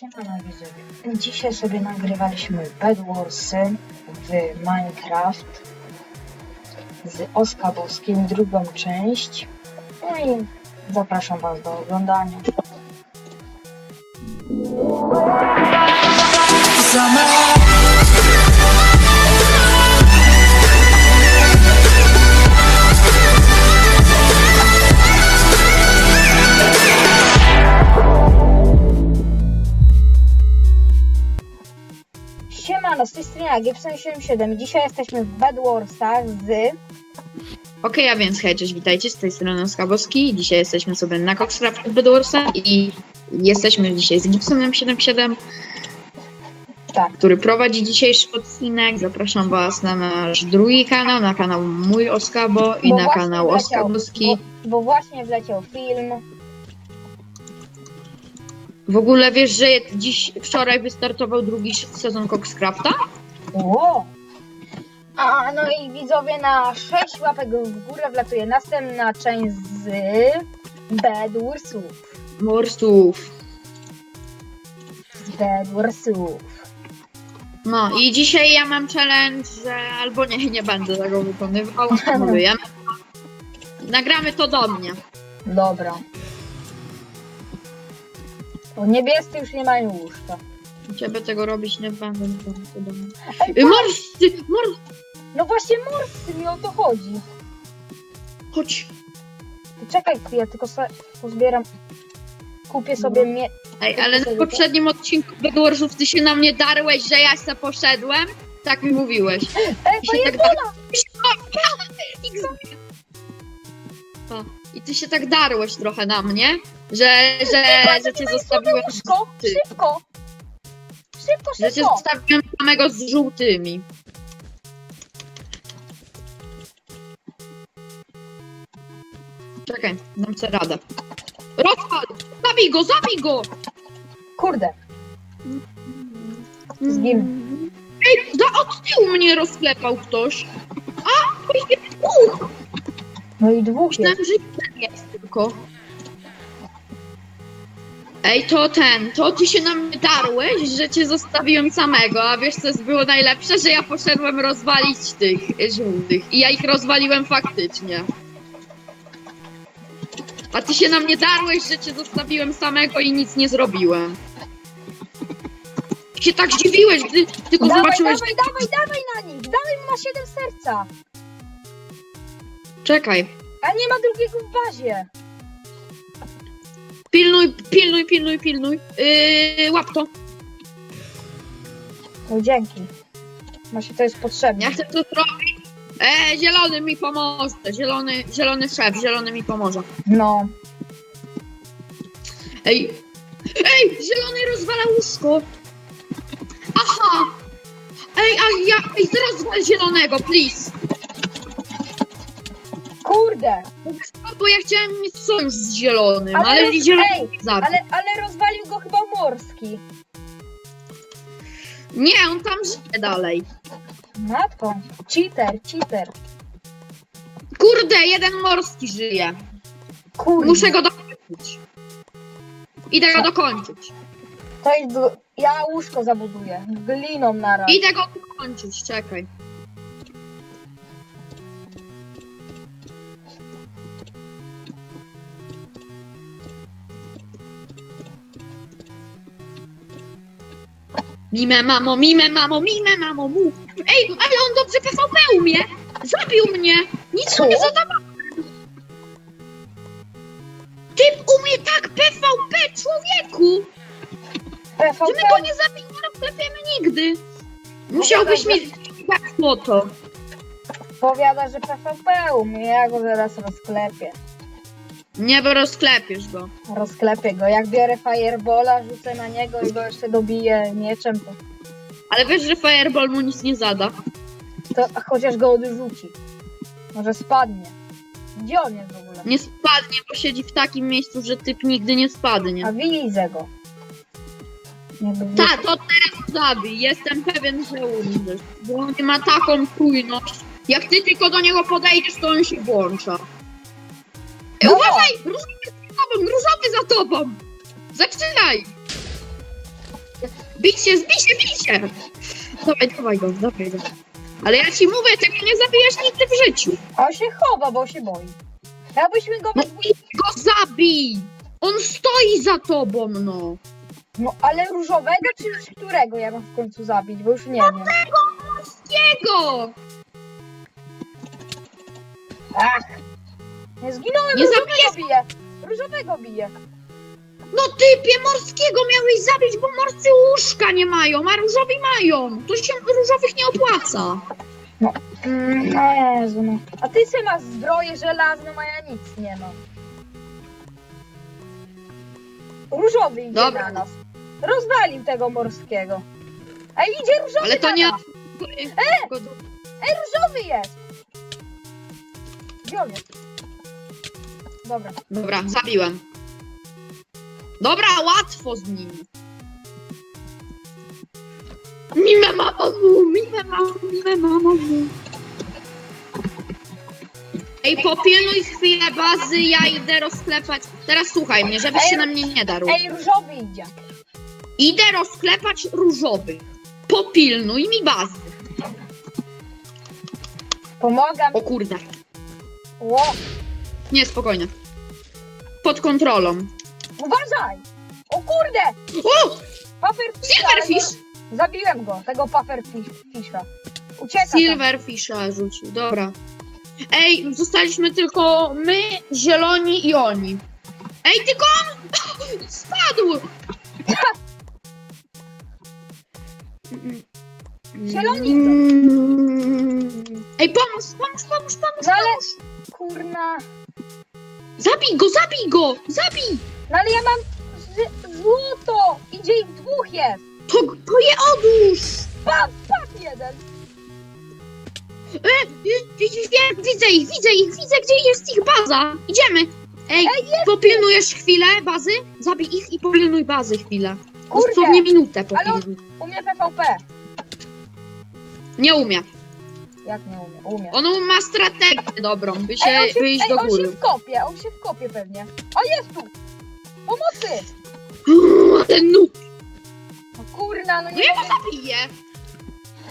Siemano widzowie. Dzisiaj sobie nagrywaliśmy Bedwarsy w Minecraft z Oskabowskim, drugą część. No i zapraszam Was do oglądania. Z tej strony ja, Gibson77. Dzisiaj jesteśmy w Bedwarsach z... Okej, a więc hej, cześć, witajcie, z tej strony Skabowski. Dzisiaj jesteśmy sobie na Coxcraft Bedwarsa i jesteśmy dzisiaj z Gibsonem 77, Tak, który prowadzi dzisiejszy odcinek. Zapraszam was na nasz drugi kanał, na kanał mój Oskabo i Bo na kanał wleciał- Oskabowski. bo, bo właśnie wleciał film. W ogóle wiesz, że dziś, wczoraj wystartował drugi sezon Coxcrafta? Ło! A, no i widzowie na 6 łapek w górę wlatuje następna część z Bedwarsów. Morsów. Z Bedwarsów. No i dzisiaj ja mam challenge, że albo nie, nie będę tego wykonywał. Mówię, ja Nagramy to do mnie. Dobra. O, niebiescy już nie mają łóżka. Ciebie tego robić nie będę. będę to do mnie. Ej, Y, Morscy! Mor... no właśnie morscy mi o to chodzi. Chodź. Czekaj, ja tylko sobie pozbieram. Kupię sobie mie... Ej, ale na poprzednim odcinku Bedwarsów ty się na mnie darłeś, że ja se poszedłem. Tak mi mówiłeś. Ej, I się tak fajebola! O, I ty się tak darłeś trochę na mnie, że, że, że cię zostawiłem. Szybko, Ty. szybko! Szybko, Że cię szybko! zostawiłem samego z żółtymi. Czekaj, dam sobie radę. Rozpal! Zabij go, zabij go! Kurde, Zginę. Ej, da od tyłu mnie rozklepał ktoś. A, to jest dwóch! no i dwóch jest. Myślałem, że jeden jest tylko. Ej, to ten, to ty się na mnie darłeś, że cię zostawiłem samego, a wiesz co było najlepsze? Że ja poszedłem rozwalić tych y, żółtych i ja ich rozwaliłem faktycznie. A ty się na mnie darłeś, że cię zostawiłem samego i nic nie zrobiłem. Się tak zdziwiłeś, gdy tylko Dawaj, zobaczyłeś... dawaj, dawaj, dawaj na nich! Dawaj, ma siedem serca! Czekaj, A nie ma drugiego w bazie! Pilnuj, pilnuj, pilnuj, pilnuj. Yy, łap to. No dzięki. Właśnie to jest potrzebne. Ja chcę to zrobić. E, zielony mi pomoże. Zielony, zielony szef, zielony mi pomoże. No. Ej, ej, zielony rozwala łóżko. Aha. Ej, a ja, ej, rozwal zielonego, please. Kurde! Bo ja chciałem mieć sojusz z zielonym, Ale ale, roz- zielony ej, zabił. Ale, ale rozwalił go chyba morski. Nie, on tam żyje dalej. Matką. Cheater, cheater. Kurde, jeden morski żyje. Kurde. Muszę go dokończyć. Idę go dokończyć. To jest... Ja łóżko zabuduję. Gliną na raz. Idę go dokończyć, czekaj. Mime mamo, mime mamo, mime mamo, mów. Ej, ale on dobrze PvP umie. Zabił mnie. Nic mu nie zadawałem. Typ umie tak PvP, człowieku. Że my go nie zabijemy, rozklepiemy nigdy. Musiałbyś Powiadaj, mieć tak złoto. powiada, że PvP umie. Ja go zaraz rozklepię. Nie, bo rozklepiesz go. Rozklepię go. Jak biorę Firebola, rzucę na niego i go jeszcze dobiję mieczem, to, Ale wiesz, że Fireball mu nic nie zada. to chociaż go odrzuci. Może spadnie. Gdzie on jest w ogóle? Nie spadnie, bo siedzi w takim miejscu, że typ nigdy nie spadnie. A widzę go. Jakby Tak, to teraz zabij. Jestem pewien, że umrzesz. Bo on ma taką czujność. Jak ty tylko do niego podejdziesz, to on się włącza. E, No. uważaj! Różowy za tobą! Różowy za tobą! Zaczynaj! Bij się, zbij się, bij się! Dawaj, dawaj go, dawaj go. Ale ja ci mówię, tego nie zabijesz nigdy w życiu. On się chowa, bo się boi. Jakbyśmy go... No i go zabij! On stoi za tobą, no. No, ale różowego czy którego ja mam w końcu zabić, bo już nie wiem. Jego! Ach! Nie zginąłem, Nie różowego bije! Różowego bije! No typie, morskiego miałeś zabić, bo morscy łóżka nie mają, a różowi mają. To się różowych nie opłaca. Mm, no Jezu, no. A ty se masz zbroję żelazną, a ja nic nie mam. Różowy idzie Dobra. na nas. Rozwalił tego morskiego. Ej, idzie różowy Ale to na nie... nas. Ej, różowy jest! Gdzie on jest? Dobra. Dobra, zabiłem. Dobra, łatwo z nim. Mime mamamu, mime mamamu, mime mamamu. Ej, popilnuj chwilę bazy, ja idę rozklepać. Teraz słuchaj mnie, żebyś się na mnie nie darł. Ej, różowy idzie. Idę rozklepać różowych. Popilnuj mi bazy. Pomagam. O kurde. Ło, Nie, spokojnie. Pod kontrolą. uważaj! O kurde! O! Pufferfisha! Silverfish! Zabiłem go, tego pufferfisha. Ucieka tam. Silverfisha rzucił, dobra. Ej, zostaliśmy tylko my, zieloni i oni. Ej, tylko on spadł! Zieloni Ej, pomóż, pomóż, pomóż, pomóż, No ale-. Kurna. Zabij go, zabij go, zabij! No ale ja mam złoto! Idzie ich dwóch jest! To, to je odłóż! Pap, pap jeden! E, wiem, widzę ich, widzę ich, widzę, gdzie jest ich baza. Idziemy. Ej, Ej, jest! popilnujesz chwilę bazy? Zabij ich i popilnuj bazy chwilę. Kurde! Dosłownie minutę Ale on- popilnuj. Umie PvP. Nie umie. Jak nie umie? Umie. On ma strategię dobrą, by się on się, wyjść ej, do on się góry. wkopie, on się wkopie pewnie. O, jest tu! Pomocy! Ten noob. No kurna, no No nie ja go mogę. zabiję.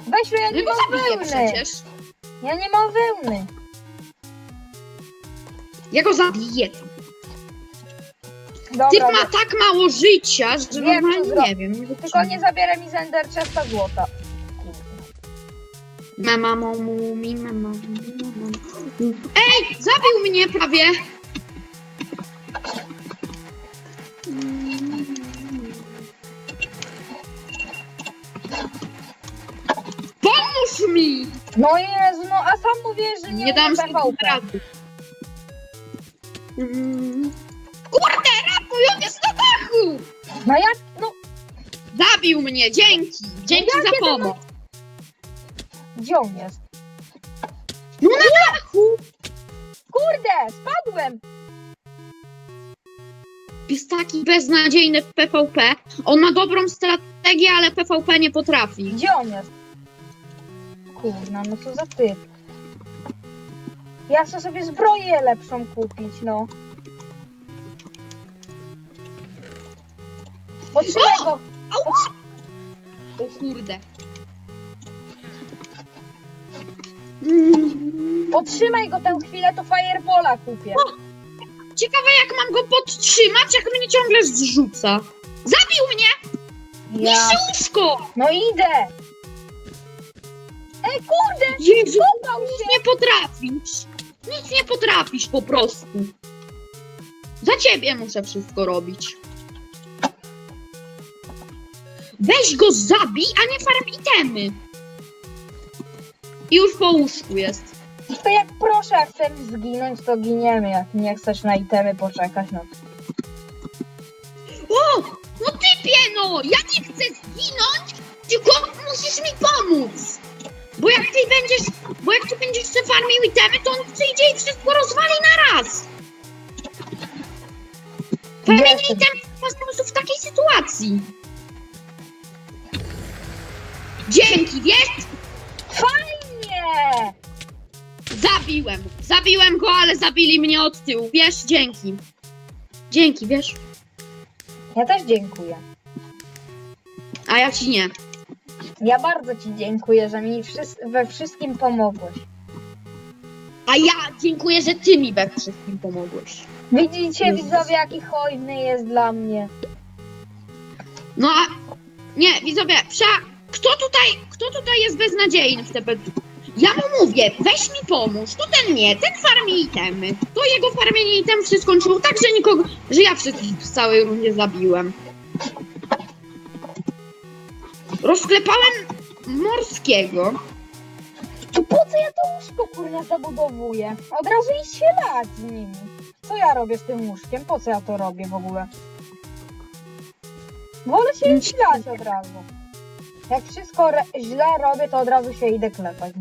Weź, ja No nie go mam zabiję wełny. przecież. Ja nie mam wełny. Ja go zabiję. Dobra, Typ ma no, tak mało życia, że Wiem, co normalnie nie wiem. Nie tylko nie zabieraj mi z Ender chesta złota. Mama mu, mi mama. Ej, zabił mnie prawie. Pomóż mi! No Jezu, no a sam mówisz, że nie, Nie dam umie sobie rady. Mm. Kurde, ratuj, on jest na dachu! No jak, no Zabił mnie, dzięki. Dzięki No za jakie to pomoc. Gdzie on jest? No na dachu! Kurde, spadłem! Jest taki beznadziejny w PvP. On ma dobrą strategię, ale PvP nie potrafi. Gdzie on jest? Kurna, no co za typ. Ja chcę sobie zbroję lepszą kupić, no. Potrzymaj go! O kurde. Potrzymaj go tę chwilę, to Firebola kupię. Ciekawe jak mam go podtrzymać, jak mnie ciągle zrzuca. Zabił mnie! Ja. Niszczy łóżko! No idę! Ej, kurde, Jezu, kopał nic się! nie potrafisz. Nic nie potrafisz po prostu. Za ciebie muszę wszystko robić. Weź go zabij, a nie farm itemy. I już po łóżku jest. To jak proszę, jak chcesz zginąć, to giniemy. Jak nie chcesz na itemy poczekać, no to... O! No typie no! Ja nie chcę zginąć, tylko musisz mi pomóc! Bo jak ty będziesz, bo jak ty będziesz se farmił itemy, to on przyjdzie i wszystko rozwali na raz! Farmienie Jestem. itemów ma sensu w takiej sytuacji. Dzięki, wiesz? Fajnie! Zabiłem. Zabiłem go, ale zabili mnie od tyłu. Wiesz, dzięki. Dzięki, wiesz? Ja też dziękuję. a ja ci nie. Ja bardzo ci dziękuję, że mi wszys- we wszystkim pomogłeś. A ja dziękuję, że ty mi we wszystkim pomogłeś. Widzicie, Jezus. widzowie, jaki hojny jest dla mnie. No a nie, widzowie, prza, kto tutaj, kto tutaj jest beznadziejny w TP? Ja mu mówię, weź mi pomóż, to ten nie, ten farmi itemy. To jego farmienie item się skończyło tak, że nikogo, że ja wszystkich w całej rundzie zabiłem. Rozklepałem morskiego. To po co ja to łóżko kurna zabudowuję? Od razu iść się lać z nimi. Co ja robię z tym łóżkiem? Po co ja to robię w ogóle? Wolę się Nic. iść lać od razu. Jak wszystko źle robię, to od razu się idę klepać.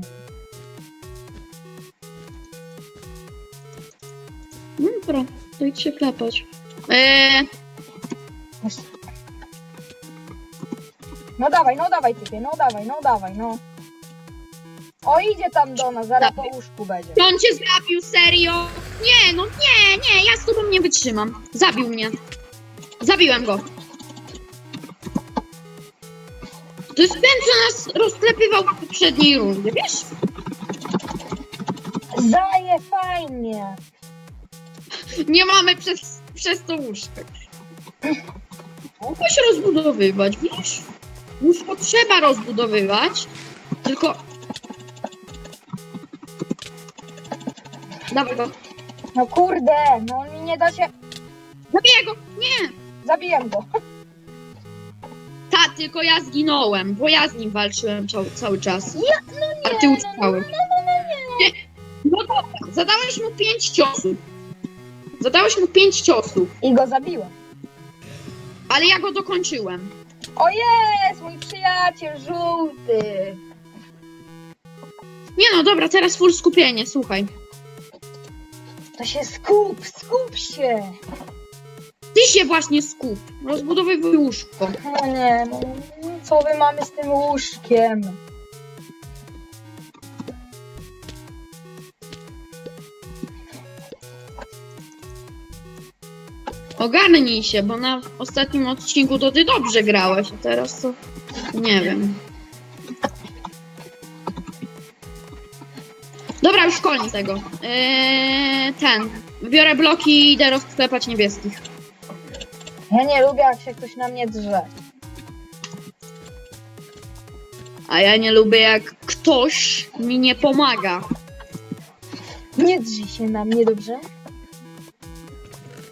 Dobra, to idź się klepać. Eee, No dawaj, no dawaj typie, no dawaj, no dawaj, no. O, idzie tam do nas, zaraz po Dawaj. łóżku będzie. on cię zabił, serio? Nie, no nie, nie, ja z tobą nie wytrzymam. Zabił mnie. Zabiłem go. To jest ten, co nas rozklepywał w poprzedniej rundzie, wiesz? Zaje fajnie. Nie mamy przez, przez to łóżko. Mogło się rozbudowywać, wiesz? Łóżko trzeba rozbudowywać, tylko... Dawaj go. No kurde, no mi nie da się... Zabiję go! Nie! Zabiję go. Ta, tylko ja zginąłem, bo ja z nim walczyłem cały, cały czas. Ja, no nie, A ty no, uciekałeś. no, no, no, nie. No dobra, zadałeś mu pięć ciosów. Zadałeś mu pięć ciosów, I go zabiłem. ale ja go dokończyłem. O jest, mój przyjaciel żółty. Nie no, dobra, teraz full skupienie, słuchaj. To się skup, skup się. Ty się właśnie skup. Rozbudowuj łóżko. No nie, no, co my mamy z tym łóżkiem? Ogarnij się, bo na ostatnim odcinku to ty dobrze grałeś, a teraz to nie wiem. Dobra, już koniec tego. Eee, ten. Biorę bloki i idę rozklepać niebieskich. Ja nie lubię, jak się ktoś na mnie drze. A ja nie lubię, jak ktoś mi nie pomaga. Nie drży się na mnie, dobrze?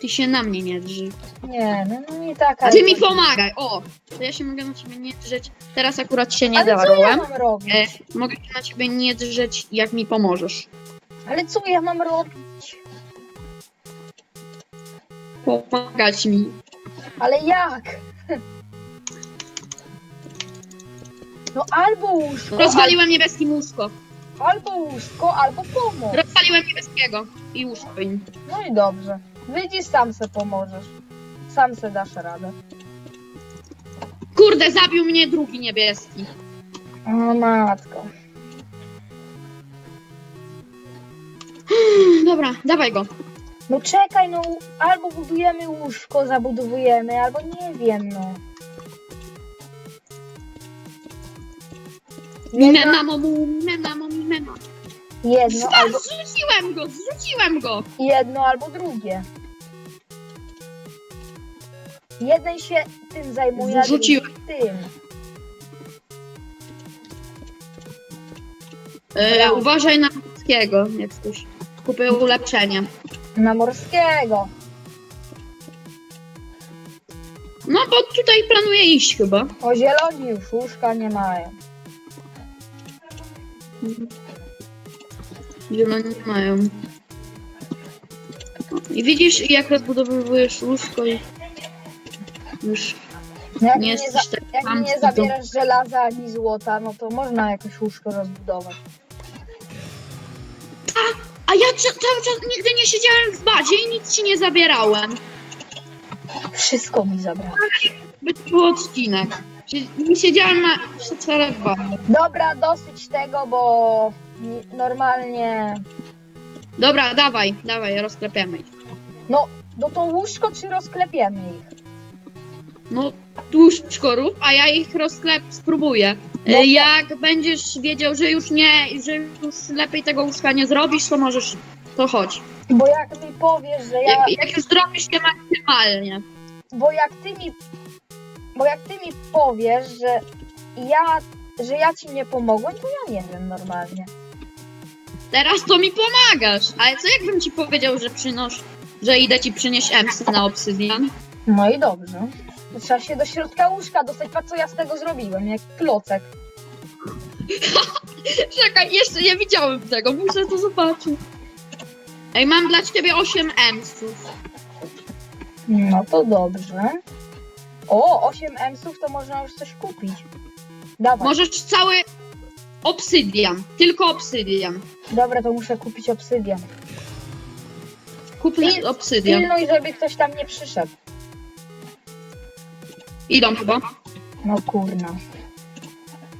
Ty się na mnie nie drży. Nie, no, no nie taka. A ty mi pomagaj. O, to ja się mogę na ciebie nie drzeć. Teraz akurat się nie Ale co ja zawarłem. mam robić? E, mogę się na ciebie nie drzeć, jak mi pomożesz. Ale co ja mam robić? Pomagać mi. Ale jak? No albo łóżko, Rozwaliłem niebieskie łóżko. albo łóżko, albo pomoc. Rozwaliłem niebieskiego i łóżko im. No i dobrze. Widzisz, sam se pomożesz. Sam se dasz radę. Kurde, zabił mnie drugi niebieski. O matko. Dobra, dawaj go. No czekaj, no albo budujemy łóżko, zabudowujemy, albo nie wiem, no. Jedno, mamo mu, mime mamo, mime mamo. Jedno, albo, zrzuciłem go, zrzuciłem go. jedno albo drugie. Jeden się tym zajmuje, a drugi Zrzuciłem. tym. E, uważaj na niebieskiego, jak ktoś. Kupię ulepszenie. Na morskiego. No bo tutaj planuję iść chyba. O zieloni już łóżka nie mają. Zieloni nie mają. I widzisz, jak rozbudowujesz łóżko i już Jak nie nie, jesteś za, tak jak nie to... zabierasz żelaza ani złota, no to można jakoś łóżko rozbudować. A ja ca- cały czas nigdy nie siedziałem w bazie i nic ci nie zabierałem. Wszystko mi zabrał. By to był odcinek. Nie siedziałem na bazie. Dobra, dosyć tego, bo ni- normalnie. Dobra, dawaj, dawaj, rozklepiamy ich. No, no to łóżko czy rozklepiemy ich? No, tłuszczkorów, a ja ich rozklep spróbuję. No. Jak będziesz wiedział, że już nie, że już lepiej tego łóżka nie zrobisz, to możesz, to chodź. Bo jak mi powiesz, że ja... Jak, jak już zrobisz je maksymalnie. Bo jak ty mi... Bo jak ty mi powiesz, że ja... Że ja ci nie pomogłem, to ja nie wiem normalnie. Teraz to mi pomagasz. Ale co jakbym ci powiedział, że przynosz, że idę ci przynieść emsy na obsydian? No i dobrze. To Trzeba się do środka łóżka dostać. Patrz co ja z tego zrobiłem, jak klocek. Czekaj, jeszcze nie widziałem tego, muszę to zobaczyć. Ej, mam dla ciebie 8 emsów. No to dobrze. O, 8 emsów to można już coś kupić. Dawaj. Możesz cały obsydian, tylko obsydian. Dobra, to muszę kupić obsydian. Kup Pil- obsydian. Pilnuj, żeby ktoś tam nie przyszedł. Idą chyba. No kurna.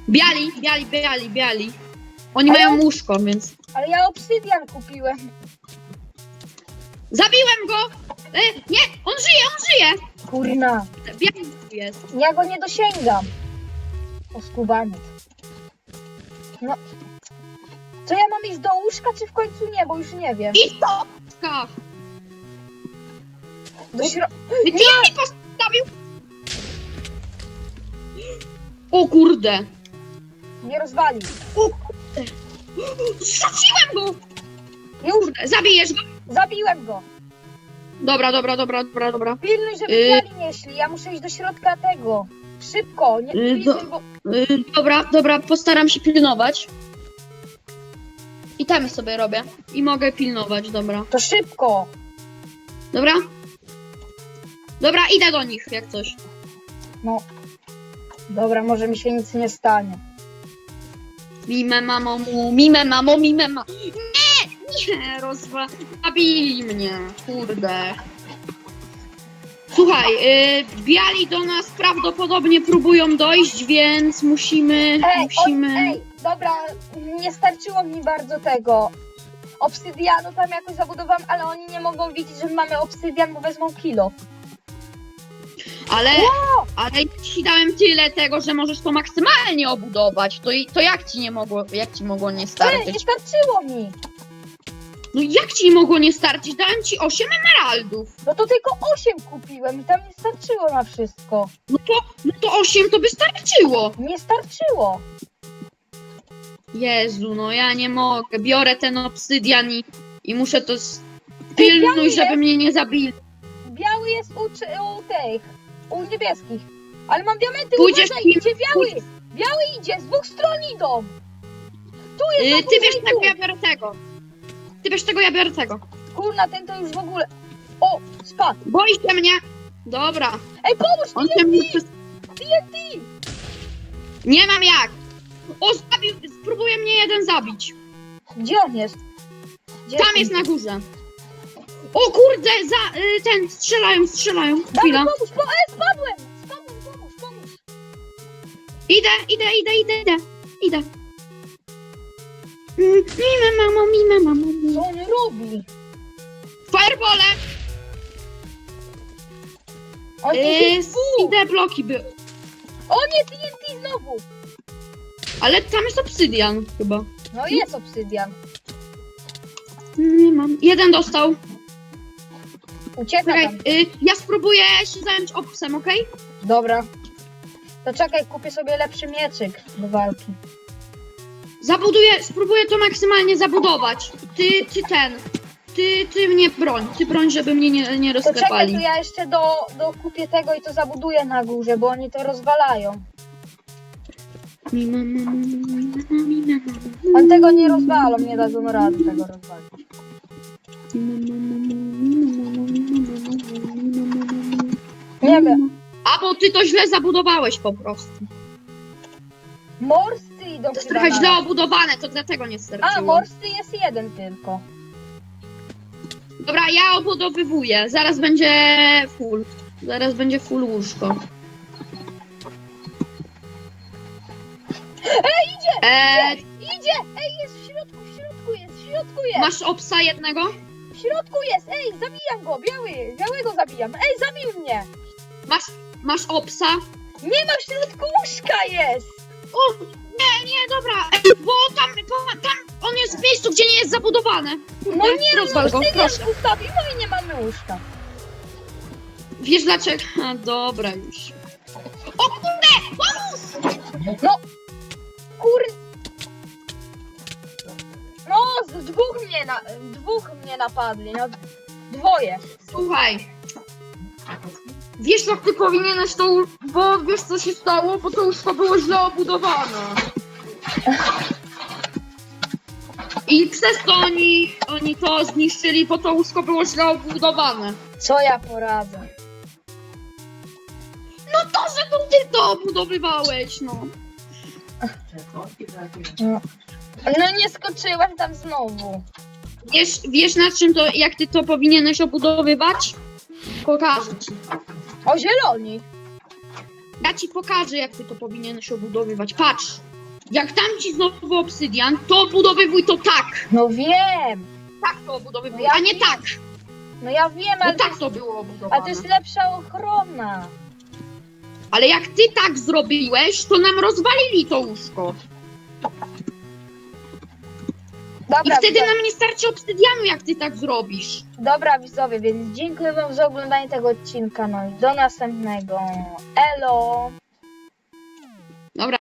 Biali, biali, biali, biali. Oni Ale- mają łóżko, więc... Ale ja obsydian kupiłem. Zabiłem go! E, nie, on żyje, on żyje! Kurna. Biali tu jest. Ja go nie dosięgam. Oskubaniec. No. Co ja mam iść do łóżka, czy w końcu nie, bo już nie wiem. I to! Ka. Do śro... Ty mi postawił! O kurde! Nie rozwalił. Zrzuciłem go! Już Kurde, zabijesz go? zabiłem go. Dobra, dobra, dobra, dobra, dobra. Pilnuj, żeby Y- y... nie szli. Ja muszę iść do środka tego. Szybko, nie Y, pilnuj, bo... Y, dobra, dobra, postaram się pilnować. I tam sobie robię. I mogę pilnować, dobra. To szybko. Dobra? Dobra, idę do nich, jak coś. No. Dobra, może mi się nic nie stanie. Mime mamo mu, mime mamo, mime ma. Nie, nie, rozwa... Zabili mnie, kurde. Słuchaj, y, biali do nas prawdopodobnie próbują dojść, więc musimy, Ej, musimy... on, ej, dobra, nie starczyło mi bardzo tego. Obsydianu tam jakoś zabudowałam, ale oni nie mogą widzieć, że mamy obsydian, bo wezmą kilo. Ale, ale ja ci dałem tyle tego, że możesz to maksymalnie obudować. To, i- to jak ci nie mogło, jak ci mogło nie nie starczyć? starczyło mi. No jak ci mogło nie starczyć? Dałem ci 8 emeraldów. No to tylko 8 kupiłem i tam nie starczyło na wszystko. No to, no to 8 to by starczyło. Nie starczyło. Jezu, no ja nie mogę. Biorę ten obsydian i, i muszę to s- biały pilnuj, żeby jest. mnie nie zabili. Biały jest u, czy- u tych, u niebieskich. Ale mam diamenty, Pójdziesz uważaj, kim? idzie biały. Biały idzie, z dwóch stron idą. Tu jest Y, ty wiesz tego, tu. ja biorę tego. Ty wiesz tego, ja biorę tego. Kurna, ten to już w ogóle... O, spadł. Boi się mnie. Dobra. Ej, pomóż On się mnie przez... TNT. Nie mam jak. O, zabił, spróbuje mnie jeden zabić. Gdzie on jest? Gdzie Tam jest na górze. O kurde, za, y, ten, strzelają, strzelają. Dawaj, Chwila. pomóż, po... Ej, spadłem. Spadłem, pomóż, pomóż. Idę, idę, idę, idę, idę. Idę. Mime mamo, mime mamo. Co on robi? Firebole! On Yy, jest pół. idę bloki by. O nie, TNT znowu. Ale tam jest obsydian chyba. No jest obsydian. Nie mam. Jeden dostał. Ucieka Czekaj, tam. y, ja spróbuję się zająć obsem, okej? Dobra. To czekaj, kupię sobie lepszy mieczyk do walki. Zabuduję, spróbuję to maksymalnie zabudować. Ty, ty ten. Ty, ty mnie broń. Ty broń, żeby mnie nie, nie To czekaj, rozklepali. to ja jeszcze do, do kupię tego i to zabuduję na górze, bo oni to rozwalają. On tego nie rozwalą, nie dadzą rady tego rozwalić. Nie wiem. A bo ty to źle zabudowałeś po prostu. Morscy idą To jest chyba trochę na źle obudowane, to dlatego nie A, starczyło. morscy jest jeden tylko. Dobra, ja obudowywuję. Zaraz będzie full. Zaraz będzie full łóżko. Ej, idzie! Idzie! Ej, jest w środku, w środku jest, w środku jest! masz obsa jednego? W środku jest! Ej, zabijam go! Biały! Białego zabijam! Ej, zabił mnie! Masz, Masz opsa? Nie ma w środku łóżka jest! O, nie, nie, dobra, Ej, bo tam, bo tam on jest w miejscu, gdzie nie jest zabudowane. No nie, rozwal go, proszę. ustawiło i nie mamy łóżka. Wiesz dlaczego? A, dobra już. O kurde, pomóż! No, kur... No, z dwóch mnie, na... dwóch mnie napadli, no dwoje. Słuchaj. Wiesz jak ty powinieneś to, u- bo wiesz co się stało, bo to łóżko było źle obudowane. I przez to oni, oni to zniszczyli, bo to łóżko było źle obudowane. Co ja poradzę? No to, że to ty to obudowywałeś, no. No, no nie skoczyłem tam znowu. Wiesz, wiesz na czym to, jak ty to powinieneś obudowywać? Pokażę ci. O zieloni. Ja ci pokażę, jak ty to powinieneś obudowywać. Patrz. Jak tam ci znowu obsydian, to obudowywuj to tak. No wiem, Tak to obudowywuj, Ja a nie tak. no ja wiem, Bo ale, to tak jest, to było ale obudowane. to jest lepsza ochrona. Ale jak ty tak zrobiłeś, to nam rozwalili to łóżko. I Dobra, wtedy widzowie, nam nie starczy obsydianu, jak ty tak zrobisz. dobra widzowie, więc dziękuję wam za oglądanie tego odcinka, no i do następnego. Elo!